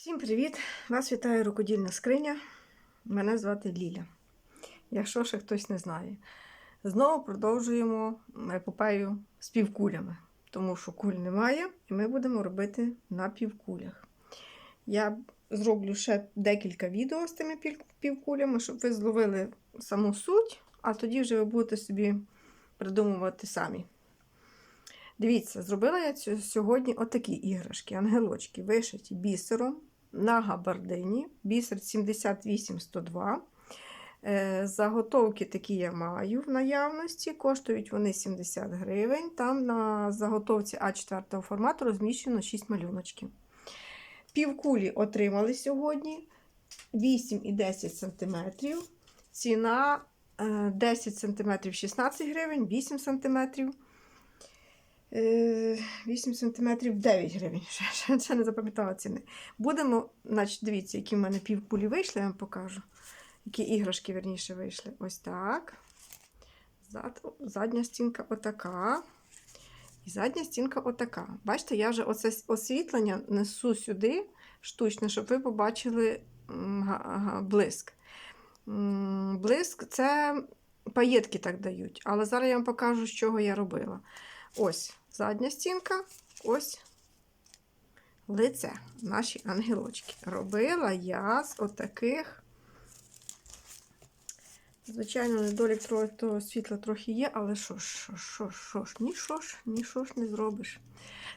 Всім привіт! Вас вітає рукодільна скриня. Мене звати Ліля. Якщо ще хтось не знає. Знову продовжуємо епопею з півкулями, тому що куль немає, і ми будемо робити на півкулях. Я зроблю ще декілька відео з тими півкулями, щоб ви зловили саму суть, а тоді вже ви будете собі придумувати самі. Дивіться, зробила я сьогодні отакі іграшки, ангелочки, вишиті бісером на габардині. Бісер 78-102. Е, Заготовки такі я маю в наявності. Коштують вони 70 гривень. Там на заготовці А4 формату розміщено 6 малюночків. Півкулі отримали сьогодні 8 і 10 см. Ціна е, 10 см 16 гривень, 8 см. 8 см 9 гривень. Ще, ще, не запам'ятала ціни. Будемо, значить, дивіться, які в мене півкулі вийшли, я вам покажу. Які іграшки, верніше, вийшли. Ось так. Зад, задня стінка отака. І задня стінка отака. Bачите, я вже оце освітлення несу сюди штучне, щоб ви побачили блиск. Блиск це паєтки так дають. Але зараз я вам покажу, з чого я робила. Ось задня стінка, ось лице, наші ангелочки. Робила я з отаких. Звичайно, недолік того світла трохи є, але що ж, що ж, що ж, що ж, ні що ж, ні що ж не зробиш.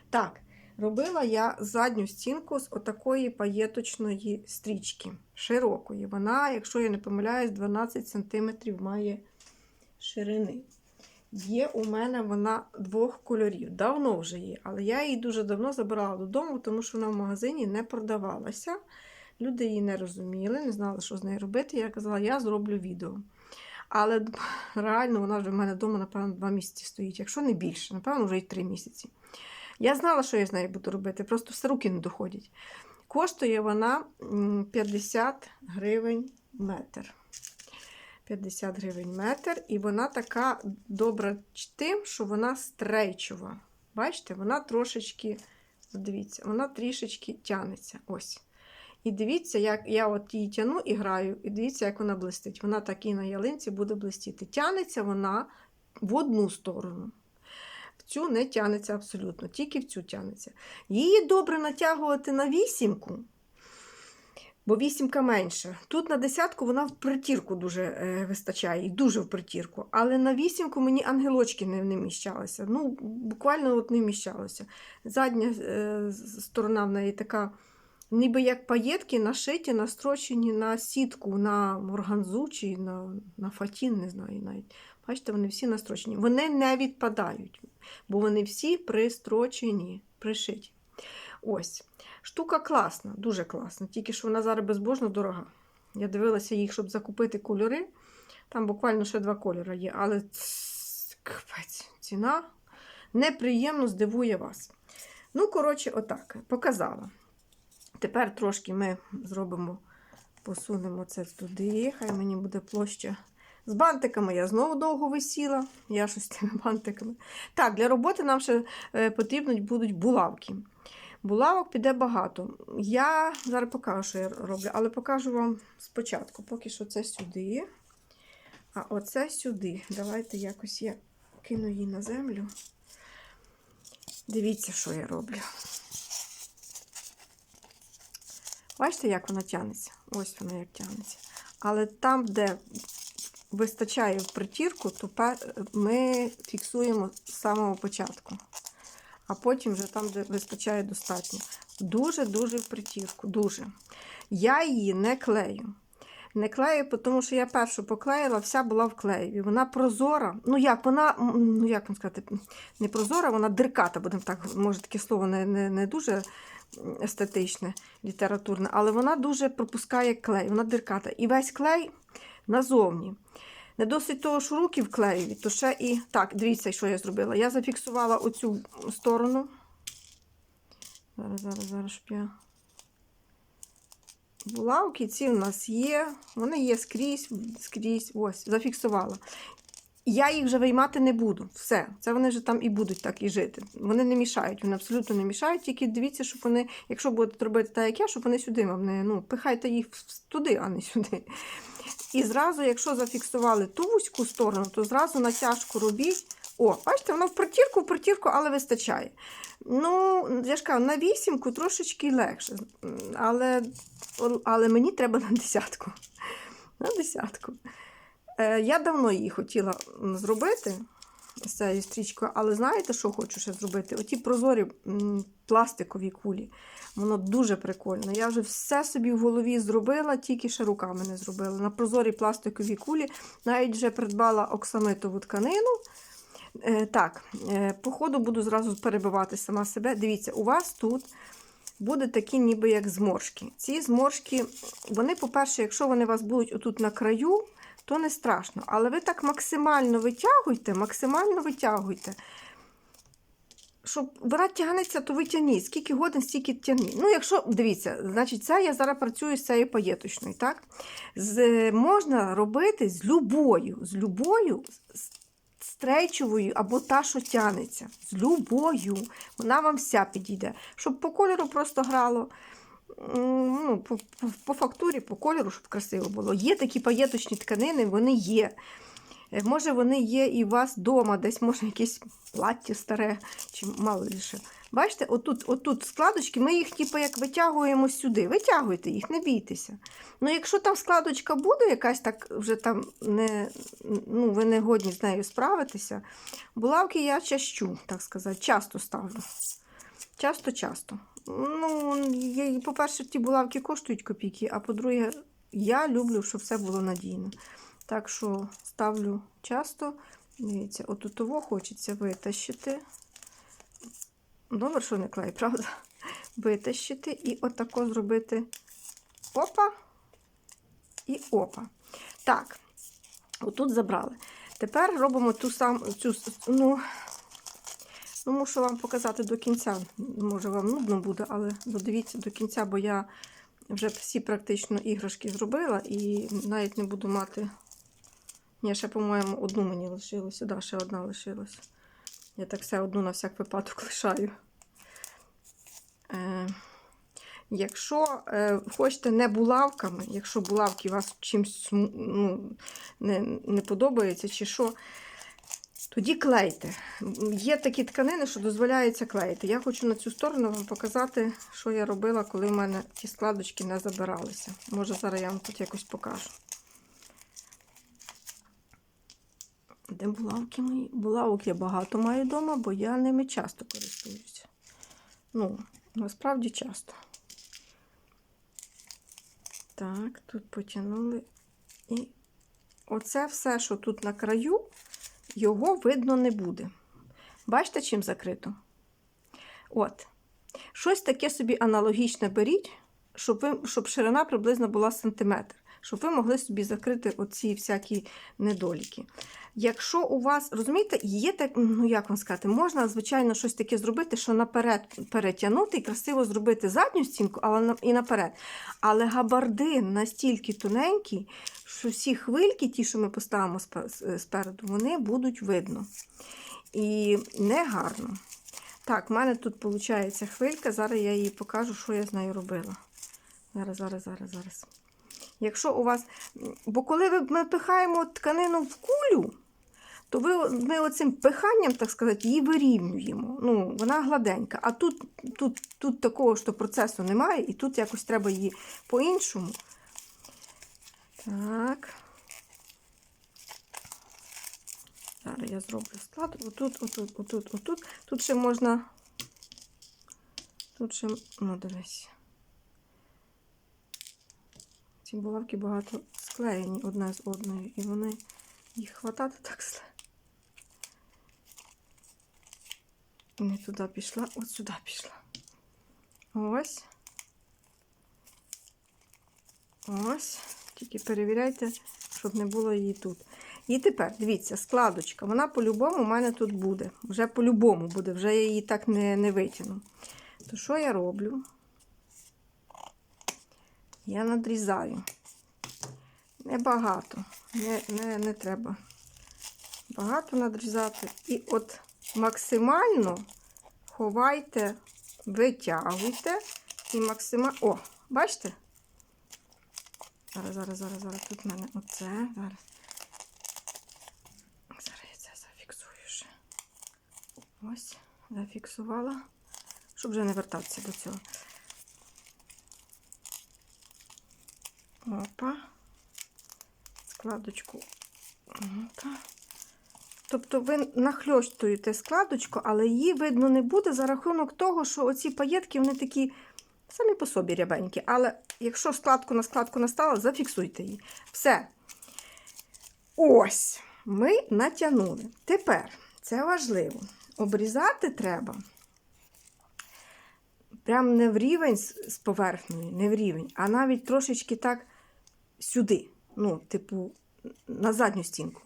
Так, робила я задню стінку з отакої паєточної стрічки, широкої. Вона, якщо я не помиляюсь, 12 см має ширини. Є у мене вона двох кольорів. Давно вже є, але я її дуже давно забирала додому, тому що вона в магазині не продавалася. Люди її не розуміли, не знали, що з нею робити. Я казала, я зроблю відео. Але реально вона вже в мене вдома, напевно, два місяці стоїть, якщо не більше, напевно, вже й три місяці. Я знала, що я з нею буду робити, просто все руки не доходять. Коштує вона 50 гривень метр. 50 гривень метр, і вона така добра тим, що вона стрейчова. Бачите, вона трошечки, дивіться, вона трішечки тянеться. Ось. І дивіться, як я от її тяну і граю, і дивіться, як вона блистить. Вона так і на ялинці буде блистіти. Тянеться вона в одну сторону. В цю не тянеться абсолютно, тільки в цю тянеться. Її добре натягувати на вісімку, бо вісімка менша. Тут на десятку вона в притірку дуже е, вистачає, і дуже в притірку. Але на вісімку мені ангелочки не, не вміщалися. Ну, буквально от не вміщалося. Задня е, сторона в неї така, ніби як паєтки нашиті, настрочені на сітку, на морганзу чи на, на фатін, не знаю навіть. Бачите, вони всі настрочені. Вони не відпадають, бо вони всі пристрочені, пришиті. Ось. Штука класна, дуже класна. Тільки що вона зараз безбожно дорога. Я дивилася їх, щоб закупити кольори. Там буквально ще два кольори є, але капець, ціна неприємно здивує вас. Ну, коротше, отак, показала. Тепер трошки ми зробимо, посунемо це туди. Хай мені буде площа. З бантиками я знову довго висіла. Я щось з тими бантиками. Так, для роботи нам ще е, потрібні будуть булавки. Булавок піде багато. Я зараз покажу, що я роблю, але покажу вам спочатку. Поки що це сюди. А оце сюди. Давайте якось я кину її на землю. Дивіться, що я роблю. Бачите, як вона тягнеться? Ось вона як тягнеться. Але там, де вистачає притірку, то ми фіксуємо з самого початку. А потім вже там, де вистачає достатньо. Дуже-дуже в притірку. Дуже. Я її не клею. Не клею, тому що я першу поклеїла, вся була в клеєві. Вона прозора. Ну як, вона, ну як вам сказати, не прозора, вона дирката, будемо так, може таке слово не, не, не дуже естетичне, літературне, але вона дуже пропускає клей, вона дирката. І весь клей назовні. Не досить того, що руки в клеєві, то ще і. Так, дивіться, що я зробила. Я зафіксувала оцю сторону. Зараз, зараз, зараз, щоб я. Булавки ці у нас є. Вони є скрізь, скрізь. Ось, зафіксувала. Я їх вже виймати не буду. Все, це вони вже там і будуть так і жити. Вони не мішають, вони абсолютно не мішають. Тільки дивіться, щоб вони, якщо будете робити так, як я, щоб вони сюди вам не ну, пихайте їх туди, а не сюди. І зразу, якщо зафіксували ту вузьку сторону, то зразу натяжку робіть. О, бачите, воно в протірку, в протірку, але вистачає. Ну, я ж кажу, на вісімку трошечки легше. Але, але мені треба на десятку. На десятку. Е, я давно її хотіла зробити з цією стрічкою, але знаєте, що хочу ще зробити? Оті прозорі пластикові кулі. Воно дуже прикольно. Я вже все собі в голові зробила, тільки ще руками не зробила. На прозорі пластикові кулі навіть вже придбала оксамитову тканину. Е, так, е, по ходу буду зразу перебивати сама себе. Дивіться, у вас тут буде такі ніби як зморшки. Ці зморшки, вони, по-перше, якщо вони у вас будуть отут на краю, то не страшно. Але ви так максимально витягуйте, максимально витягуйте. Щоб вона тягнеться, то витягніть. Скільки годин, стільки тягніть. Ну, якщо, дивіться, значить, це я зараз працюю з цією паєточною, так? З, можна робити з любою, з любою стрейчовою або та, що тягнеться. З любою. Вона вам вся підійде. Щоб по кольору просто грало. М, Ну, по, по, по фактурі, по кольору, щоб красиво було. Є такі паєточні тканини, вони є. Е, Може, вони є і у вас вдома, десь може якесь плаття старе, чи мало лише. Бачите, отут, отут складочки, ми їх типу, як витягуємо сюди. Витягуйте їх, не бійтеся. Ну, якщо там складочка буде, якась так вже там не, ну, ви не годні з нею справитися, булавки я чащу, так сказати, часто ставлю. Часто-часто. Ну, по-перше, ті булавки коштують копійки, а по-друге, я люблю, щоб все було надійно. Так що ставлю часто. Дивіться, отут того хочеться витащити. Добре, що не клей, правда? Витащити і отако зробити опа і опа. Так, отут забрали. Тепер робимо ту саму цю, ну, ну, мушу вам показати до кінця. Може, вам нудно буде, але додивіться до кінця, бо я вже всі практично іграшки зробила і навіть не буду мати. Ні, ще, по-моєму, одну мені лишилося. Да, ще одна лишилась. Я так все одну на всяк випадок лишаю. Е, якщо е, хочете не булавками, якщо булавки вас чимось ну, не, не подобаються чи що, тоді клейте. Є такі тканини, що дозволяється клеїти. Я хочу на цю сторону вам показати, що я робила, коли в мене ті складочки не забиралися. Може, зараз я вам тут якось покажу. Де булавки мої? Булавок я багато маю вдома, бо я ними часто користуюся. Ну, насправді часто. Так, тут потягнули. І оце все, що тут на краю, його видно не буде. Бачите, чим закрито? От. Щось таке собі аналогічне беріть, щоб, ви, щоб ширина приблизно була сантиметр, щоб ви могли собі закрити оці всякі недоліки. Якщо у вас, розумієте, є так, ну як вам сказати, можна, звичайно, щось таке зробити, що наперед перетягнути і красиво зробити задню стінку, але і наперед. Але габардин настільки тоненький, що всі хвильки, ті, що ми поставимо спереду, вони будуть видно. І не гарно. Так, в мене тут виходить хвилька, зараз я їй покажу, що я з нею робила. Зараз, зараз, зараз, зараз. Якщо у вас. Бо коли ми пихаємо тканину в кулю, то ви, ми оцим пиханням, так сказати, її вирівнюємо. Ну, вона гладенька. А тут, тут, тут такого ж процесу немає, і тут якось треба її по-іншому. Так. Зараз я зроблю склад. Отут, отут, отут, отут. Тут ще можна. Тут ще, ну, дивись. Ці булавки багато склеєні одна з одною, і вони їх хватати так зле. Не туди пішла, от сюди пішла. Ось. Ось. Тільки перевіряйте, щоб не було її тут. І тепер, дивіться, складочка. Вона по-любому у мене тут буде. Вже по-любому буде, вже я її так не, не витягну. То що я роблю? Я надрізаю. Небагато. Не, не, не треба багато надрізати. І от максимально ховайте, витягуйте і максимально. О, бачите? Зараз, зараз, зараз, зараз. Тут в мене оце. Зараз. Зараз я це зафіксую ще. Ось, зафіксувала. Щоб вже не вертатися до цього. Опа. Складочку. Опа. Тобто ви нахльостуєте складочку, але її видно не буде за рахунок того, що оці паєтки, вони такі самі по собі рябенькі. Але якщо складку на складку настала, зафіксуйте її. Все. Ось, ми натягнули. Тепер, це важливо. Обрізати треба. Прям не в рівень з поверхнею, не в рівень, а навіть трошечки так сюди. Ну, типу, на задню стінку.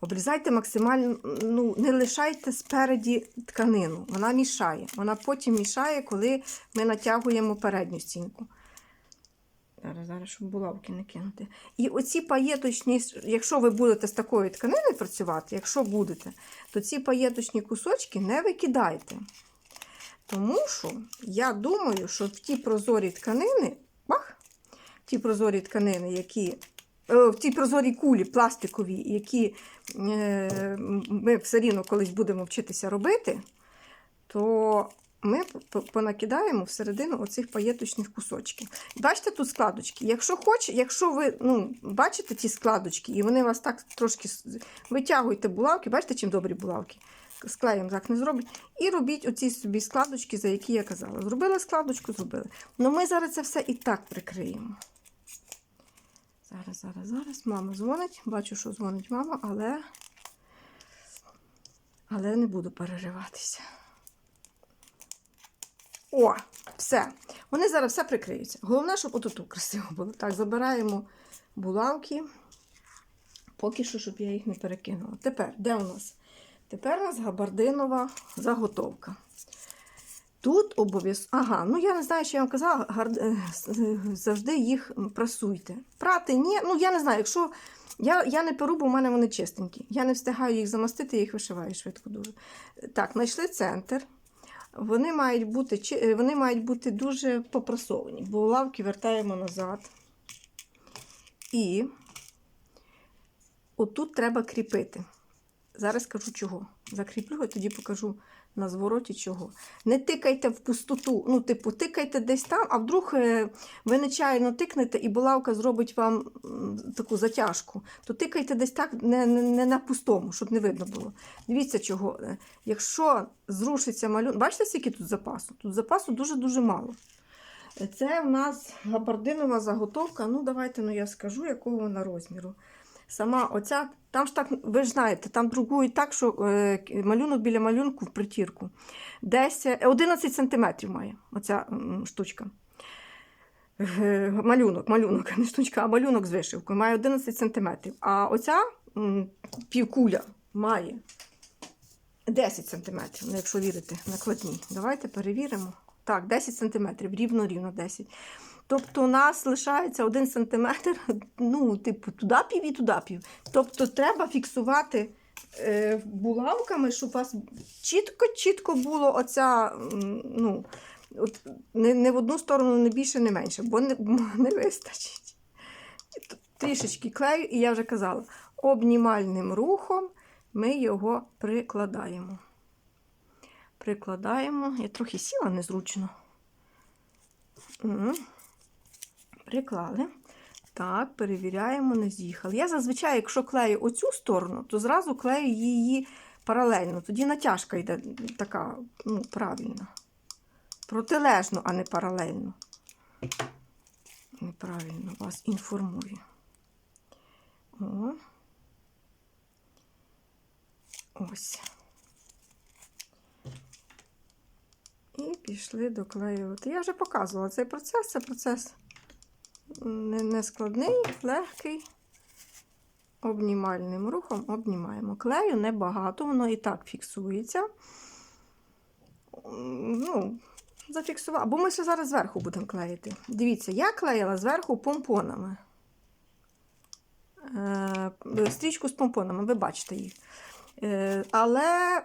Обрізайте максимально, ну, не лишайте спереді тканину. Вона мішає. Вона потім мішає, коли ми натягуємо передню стінку. Зараз, зараз, щоб булавки не кинути. І оці паєточні, якщо ви будете з такою тканиною працювати, якщо будете, то ці паєточні кусочки не викидайте. Тому що я думаю, що в ті прозорі тканини, ті прозорі тканини, які е, в ті прозорі кулі пластикові, які е, ми все рівно колись будемо вчитися робити, то ми понакидаємо всередину оцих паєточних кусочків. Бачите тут складочки. Якщо хоче, якщо ви ну, бачите ті складочки, і вони вас так трошки витягуєте булавки, бачите, чим добрі булавки? З клеєм так не зроблять. І робіть оці собі складочки, за які я казала. Зробили складочку, зробили. Ну ми зараз це все і так прикриємо. Зараз, зараз, зараз. Мама дзвонить. Бачу, що дзвонить мама, але, але не буду перериватися. О, все. Вони зараз все прикриються. Головне, щоб отут красиво було. Так, забираємо булавки. Поки що, щоб я їх не перекинула. Тепер, де у нас? Тепер у нас габардинова заготовка. Тут обов'язково. Ага, ну я не знаю, що я вам казала, гар... е, завжди їх прасуйте. Прати ні. Ну, я не знаю, якщо. Я, я не перу, бо в мене вони чистенькі. Я не встигаю їх замастити, я їх вишиваю швидко дуже. Так, знайшли центр. Вони мають бути, е, вони мають бути дуже попрасовані, бо лавки вертаємо назад. І отут треба кріпити. Зараз скажу чого. Закріплю і тоді покажу на звороті чого. Не тикайте в пустоту. Ну, типу, тикайте десь там, а вдруг е, ви нечаянно тикнете і булавка зробить вам таку затяжку. То тикайте десь так, не, не, не на пустому, щоб не видно було. Дивіться чого. Е, Якщо зрушиться малюнок, бачите, скільки тут запасу? Тут запасу дуже-дуже мало. Е, Це в нас габардинова заготовка. Ну, давайте ну, я скажу, якого вона розміру. Сама оця, там ж так, ви ж знаєте, там друкують так, що е, малюнок біля малюнку в притірку. Десь е, 11 см має оця штучка. Е, Малюнок, малюнок, не штучка, а малюнок з вишивкою має 11 см. А оця півкуля має 10 см, ну, якщо вірите, накладні. Давайте перевіримо. Так, 10 см, рівно-рівно 10 Тобто у нас лишається 1 см, ну, типу, туди пів і туди пів. Тобто треба фіксувати е, булавками, щоб у вас чітко-чітко було оця, ну, от, не, не в одну сторону, не більше, не менше, бо не, не вистачить. Трішечки клею, і я вже казала, обнімальним рухом ми його прикладаємо. Прикладаємо. Я трохи сіла незручно. М. Приклали. Так, перевіряємо, не з'їхали. Я зазвичай, якщо клею оцю сторону, то зразу клею її паралельно. Тоді натяжка йде така, ну, правильна. Протилежно, а не паралельно. Неправильно вас інформую. О. Ось. І пішли доклеювати. Я вже показувала цей процес. Це процес не, складний, легкий. Обнімальним рухом обнімаємо. Клею небагато, воно і так фіксується. Ну, зафіксував. Бо ми ще зараз зверху будемо клеїти. Дивіться, я клеїла зверху помпонами. Е, стрічку з помпонами, ви бачите їх. Е, але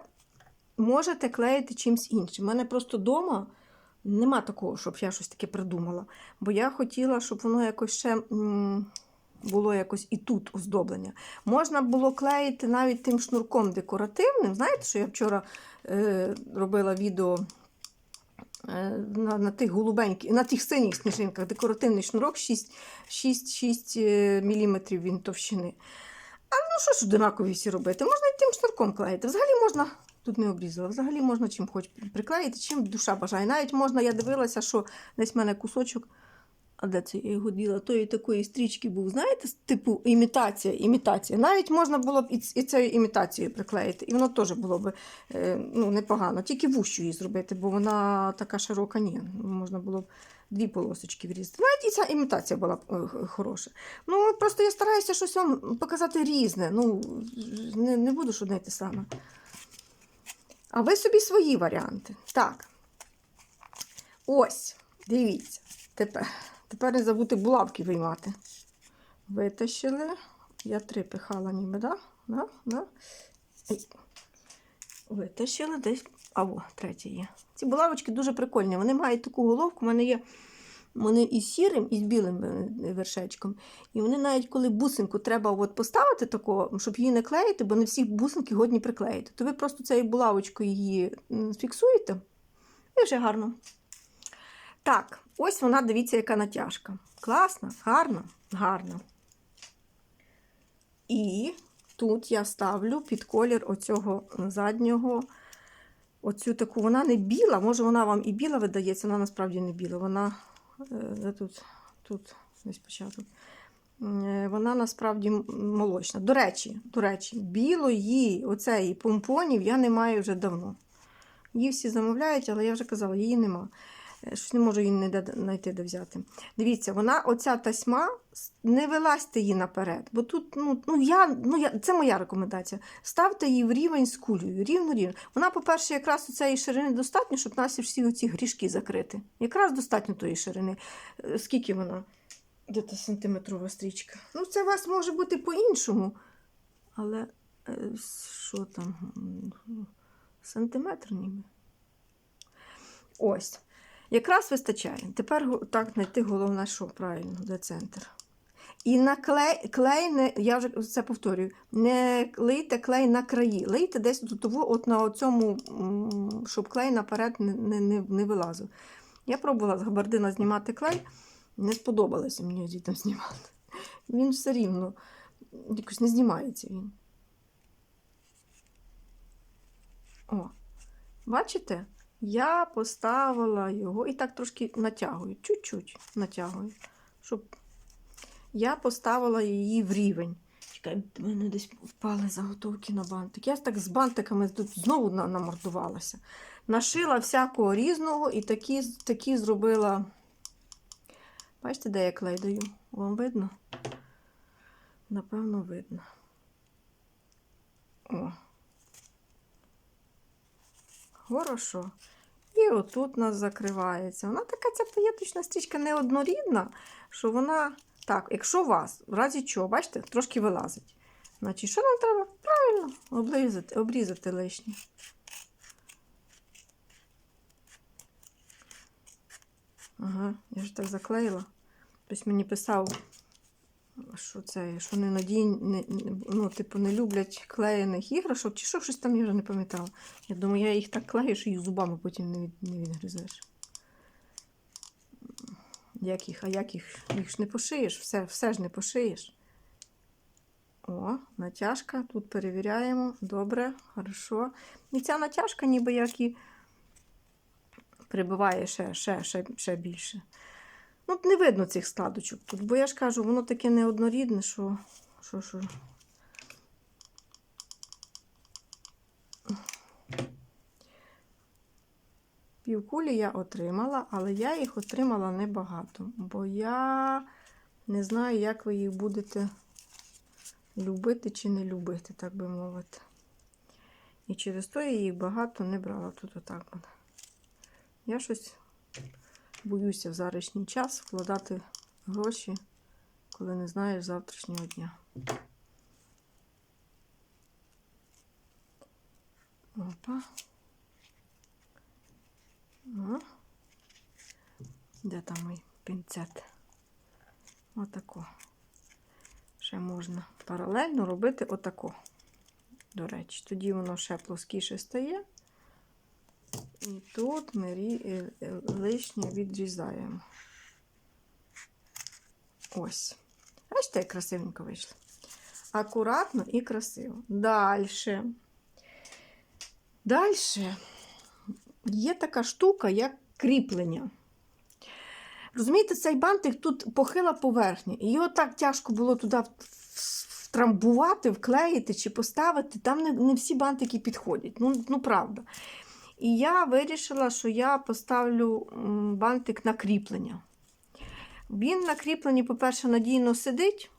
можете клеїти чимось іншим. У мене просто вдома нема такого, щоб я щось таке придумала. Бо я хотіла, щоб воно якось ще було якось і тут оздоблення. Можна було клеїти навіть тим шнурком декоративним. Знаєте, що я вчора е, робила відео е, на, на тих голубеньких, на тих синіх сніжинках, декоративний шнурок 6, 6, 6 мм він товщини. А ну що ж одинакові всі робити? Можна і тим шнурком клеїти. Взагалі можна, тут не обрізала, взагалі можна чим хоч приклеїти, чим душа бажає. Навіть можна, я дивилася, що десь в мене кусочок, а де це я його діла, тої такої стрічки був, знаєте, типу імітація, імітація. Навіть можна було б і, цією імітацією приклеїти, і воно теж було б е, ну, непогано. Тільки вущу її зробити, бо вона така широка, ні. Можна було б дві полосочки врізати. Навіть і ця імітація була е, хороша. Ну, просто я стараюся щось вам показати різне. Ну, не, не буду ж одне те саме. А ви собі свої варіанти. Так. Ось, дивіться. Тепер, тепер не забути булавки виймати. Витащили. Я три пихала ніби, да? Да? Да? Витащили десь. А о, третя є. Ці булавочки дуже прикольні. Вони мають таку головку. У мене є вони і сірим, і з білим е, вершечком. І вони навіть коли бусинку треба от поставити такого, щоб її не клеїти, бо не всі бусинки годні приклеїти, то ви просто цією булавочкою її фіксуєте. І вже гарно. Так, ось вона, дивіться, яка натяжка. Класна, гарна, гарна. І тут я ставлю під колір оцього заднього. Оцю таку, вона не біла, може вона вам і біла видається, вона насправді не біла. Вона е, тут, тут десь початок. Е, Вона насправді молочна. До речі, до речі, білої, оцеї помпонів я не маю вже давно. Її всі замовляють, але я вже казала, її нема. Щось не можу її д- знайти, де взяти. Дивіться, вона, оця тасьма, не вилазьте її наперед. Бо тут, ну, ну, я, ну я, це моя рекомендація. Ставте її в рівень з кулею, рівно рівно. Вона, по-перше, якраз у цієї ширини достатньо, щоб наші всі оці грішки закрити. Якраз достатньо тої ширини. Е, Скільки вона? Де та сантиметрова стрічка? Ну, це у вас може бути по-іншому. Але е, що там? Сантиметр ніби. Ось. Якраз вистачає. Тепер так знайти головне, що правильно, де центр. І на клей, клей не, я вже це повторюю, не лийте клей на краї. Лийте десь до того, от на цьому, щоб клей наперед не, не, не, не вилазив. Я пробувала з габардина знімати клей, не сподобалося мені звідти знімати. Він все рівно якось не знімається він. О, бачите? Я поставила його і так трошки натягую, чуть-чуть натягую, щоб я поставила її в рівень. Чекай, в мене десь впали заготовки на бантик. Я так з бантиками тут знову намордувалася. Нашила всякого різного і такі, такі зробила. Бачите, де я клей даю? Вам видно? Напевно, видно. О. Хорошо. І отут у нас закривається. Вона така ця паєточна стрічка неоднорідна, що вона. Так, якщо у вас, в разі чого, бачите, трошки вилазить. Значить, що нам треба? Правильно, облизати, обрізати лишнє. Ага, я ж так заклеїла. Хтось мені писав, що це, що не надійні, не, не- ну, типу, не люблять клеєних іграшок, чи що щось там я вже не пам'ятала. Я думаю, я їх так клею, що їх зубами потім не, від, не відгризеш. Як їх, а як їх? Їх ж не пошиєш, все, все ж не пошиєш. О, натяжка. Тут перевіряємо. Добре, хорошо. І ця натяжка, ніби як і прибиває ще, ще, ще, ще більше. Ну, не видно цих складочок тут, бо я ж кажу, воно таке неоднорідне, що. що, що. Півкулі я отримала, але я їх отримала небагато, бо я не знаю, як ви їх будете любити чи не любити, так би мовити. І через то я їх багато не брала тут отак. Я щось боюся в зарішній час вкладати гроші, коли не знаєш завтрашнього дня. Опа. О. Де там мій пінцет? Отако. Ще можна паралельно робити отако. До речі, тоді воно ще плоскіше стає. І тут ми е, е, лишнє відрізаємо. Ось. Бачите, як красивенько вийшло. Акуратно і красиво. Далі. Далі є така штука, як кріплення. Розумієте, цей бантик тут похила поверхня. І його так тяжко було туди втрамбувати, вклеїти чи поставити. Там не, не всі бантики підходять. Ну, ну правда. І я вирішила, що я поставлю бантик на кріплення. Він на кріпленні, по-перше, надійно сидить,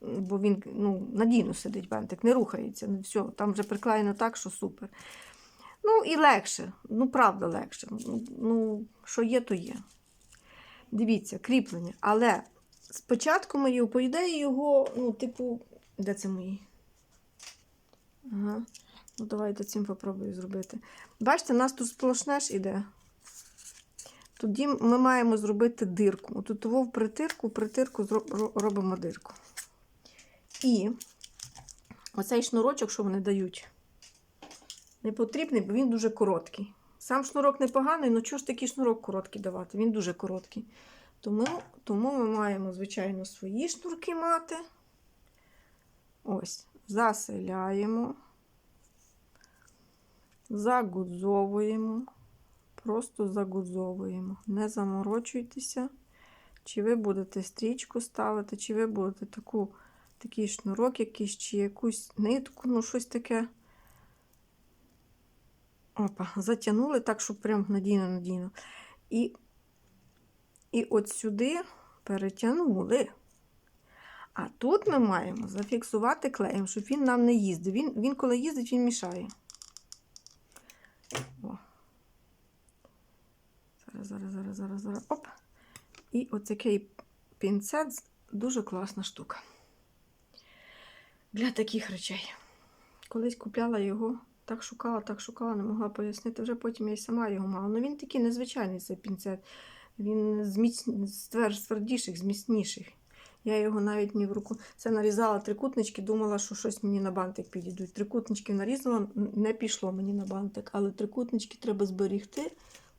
бо він ну, надійно сидить бантик, не рухається. Все, там вже приклеєно так, що супер. Ну і легше, ну правда легше. Ну, що є, то є. Дивіться, кріплення. Але спочатку ми по ідеї, його, ну, типу, де це мої? Ага. Ну, давайте цим попробую зробити. Бачите, у нас тут сплошне ж іде. Тоді ми маємо зробити дирку. Тут в притирку, притирку робимо дирку. І оцей шнурочок, що вони дають, не потрібний, бо він дуже короткий. Сам шнурок непоганий, але чого ж такий шнурок короткий давати? Він дуже короткий. Тому, тому ми маємо, звичайно, свої шнурки мати. Ось, заселяємо, загудзовуємо, просто загудзовуємо. Не заморочуйтеся, чи ви будете стрічку ставити, чи ви будете таку, такий шнурок якийсь, чи якусь нитку, ну щось таке. Опа, затягнули так, щоб прям надійно-надійно. І, і от сюди перетягнули. А тут ми маємо зафіксувати клеєм, щоб він нам не їздив. Він, він коли їздить, він мішає. О. Зараз, зараз, зараз, зараз, зараз. Оп. І оцякий пінцет дуже класна штука. Для таких речей. Колись купляла його, так шукала, так шукала, не могла пояснити. Вже потім я й сама його мала. Ну він такий незвичайний цей пінцет. Він з, міць... з твер- з твердіших. Я його навіть не в руку. Це нарізала трикутнички, думала, що щось мені на бантик підійдуть. Трикутнички нарізала, не пішло мені на бантик, але трикутнички треба зберігти,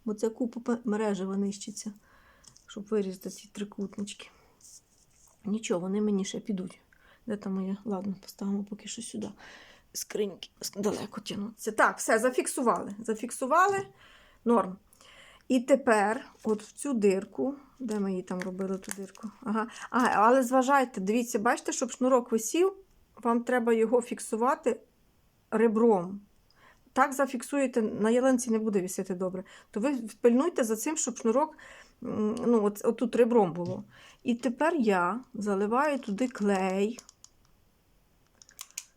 бо це купа мережева нищиться, щоб вирізати ці трикутнички. Нічого, вони мені ще підуть. Де там моє? Ладно, поставимо поки що сюди. Скриньки далеко тягнуться. Так, все, зафіксували. Зафіксували. Норм. І тепер, от в цю дирку, де ми її там робили ту дирку? Ага. А, але зважайте, дивіться, бачите, щоб шнурок висів, вам треба його фіксувати ребром. Так зафіксуєте, на ялинці не буде вісити добре. То ви пильнуйте за цим, щоб шнурок ну, от, отут ребром було. І тепер я заливаю туди клей.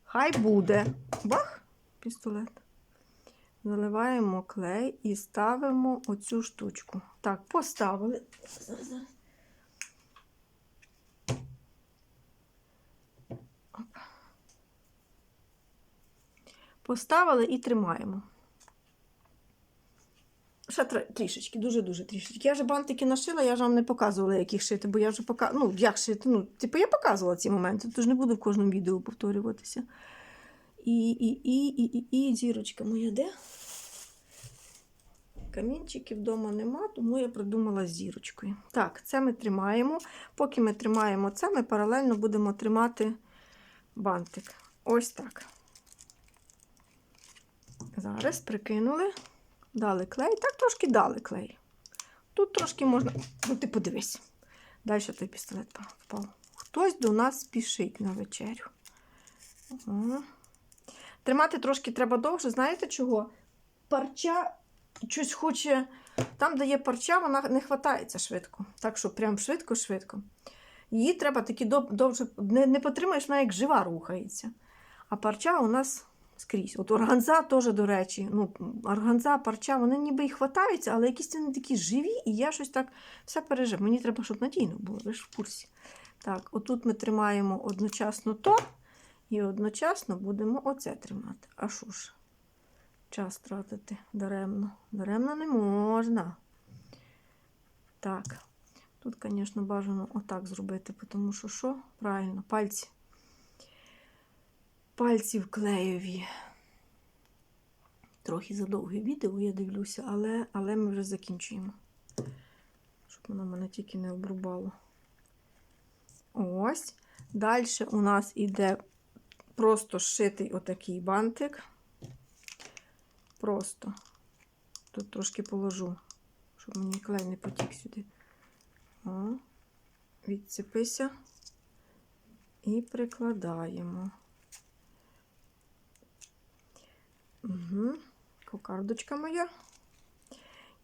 Хай буде. Бах! Пістолет. Заливаємо клей і ставимо оцю штучку. Так, поставили. Поставили і тримаємо. Ще тр- трішечки, дуже-дуже трішечки. Я вже бантики нашила, я ж вам не показувала, як їх шити, бо я вже пока... ну, як шити. Ну, типу, я показувала ці моменти, тож не буду в кожному відео повторюватися. І, і, і, і, і, і зірочка моя де? Камінчиків вдома нема, тому я придумала з зірочкою. Так, це ми тримаємо. Поки ми тримаємо це, ми паралельно будемо тримати бантик. Ось так. Зараз прикинули, дали клей. Так, трошки дали клей. Тут трошки можна. Ну, ти подивись. Далі той пістолет впав. Хтось до нас спішить на вечерю. Ага. Тримати трошки треба довше. Знаєте чого? Парча щось хоче. Там, де є парча, вона не хватається швидко. Так що прям швидко-швидко. Її треба дов- довше. Не, не потримаєш, вона як жива рухається. А парча у нас скрізь. От органза теж, до речі. Ну, органза, парча, вони ніби і хватаються, але якісь вони такі живі, і я щось так все пережив. Мені треба, щоб надійно було, ви ж в курсі. Так, отут ми тримаємо одночасно то, і одночасно будемо оце тримати. А що ж? час тратити даремно. Даремно не можна. Так. Тут, звісно, бажано отак зробити, тому що що? Правильно, пальці. Пальці вклеєві. Трохи задовге відео, я дивлюся, але, але ми вже закінчуємо. Щоб воно мене тільки не обрубало. Ось. Далі у нас іде просто зшитий отакий бантик. Просто. Тут трошки положу, щоб мені клей не потік сюди. О, відцепися і прикладаємо. Угу. Кокардочка моя.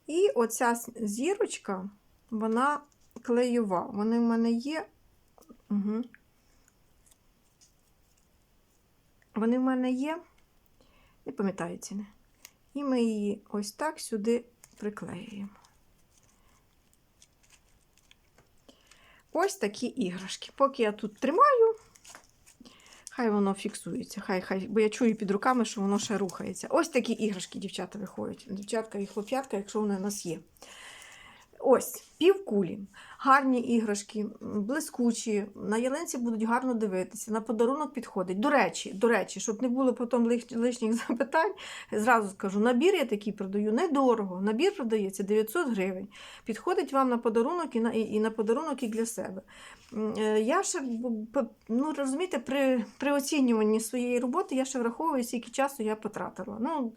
І оця зірочка, вона клеєва. Вони в мене є. Угу. Вони в мене є. Не пам'ятаю ціни. І ми її ось так сюди приклеюємо. Ось такі іграшки. Поки я тут тримаю, хай воно фіксується. Хай, хай, бо я чую під руками, що воно ще рухається. Ось такі іграшки, дівчата, виходять. Дівчатка і хлоп'ятка, якщо вони у нас є. Ось, півкулі. Гарні іграшки, блискучі. На ялинці будуть гарно дивитися, на подарунок підходить. До речі, до речі, щоб не було потім лишніх запитань, зразу скажу: набір я такий продаю недорого. Набір продається 900 гривень. Підходить вам на подарунок і на, і, і на подарунок і для себе. Е, Я ще ну, розумієте, при, при оцінюванні своєї роботи я ще враховую, скільки часу я потратила. Ну,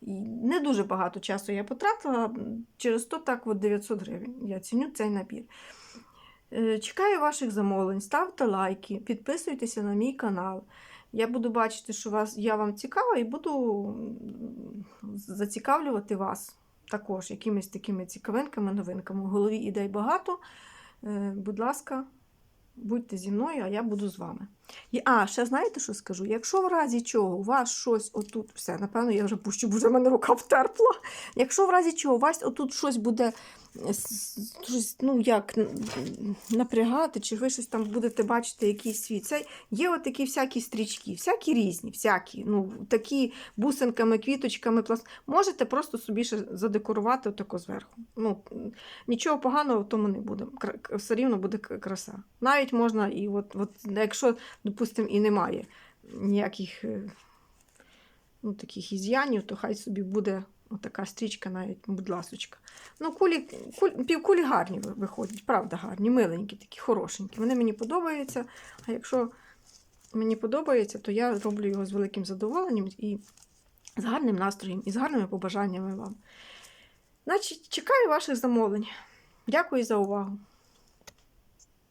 не дуже багато часу я потратила, через то так от 900 гривень. Я ціню цей набір. Е, Чекаю ваших замовлень, ставте лайки, підписуйтеся на мій канал. Я буду бачити, що вас, я вам цікава, і буду зацікавлювати вас також якимись такими цікавинками, новинками. В голові ідей багато. Е, Будь ласка, будьте зі мною, а я буду з вами. А, ще знаєте, що скажу? Якщо в разі чого у вас щось отут, все, напевно, я вже пущу, бо вже в мене рука втерпла. Якщо в разі чого у вас отут щось буде е, ну, як напрягати, чи ви щось там будете бачити, якийсь світ. Це є отакі всякі стрічки, всякі різні, всякі, ну, такі бусинками, квіточками, пласт. Можете просто собі ще задекорувати отако зверху. Ну, нічого поганого в тому не буде. Все рівно буде краса. Навіть можна, і от, от якщо, допустимо, і немає ніяких е, ну, таких із'янів, то хай собі буде отака стрічка, навіть, будь ласочка. Ну, кулі, куль, півкулі гарні виходять, правда, гарні, миленькі, такі хорошенькі. Вони мені подобаються. А якщо мені подобається, то я роблю його з великим задоволенням і з гарним настроєм, і з гарними побажаннями вам. Значить, чекаю ваших замовлень. Дякую за увагу.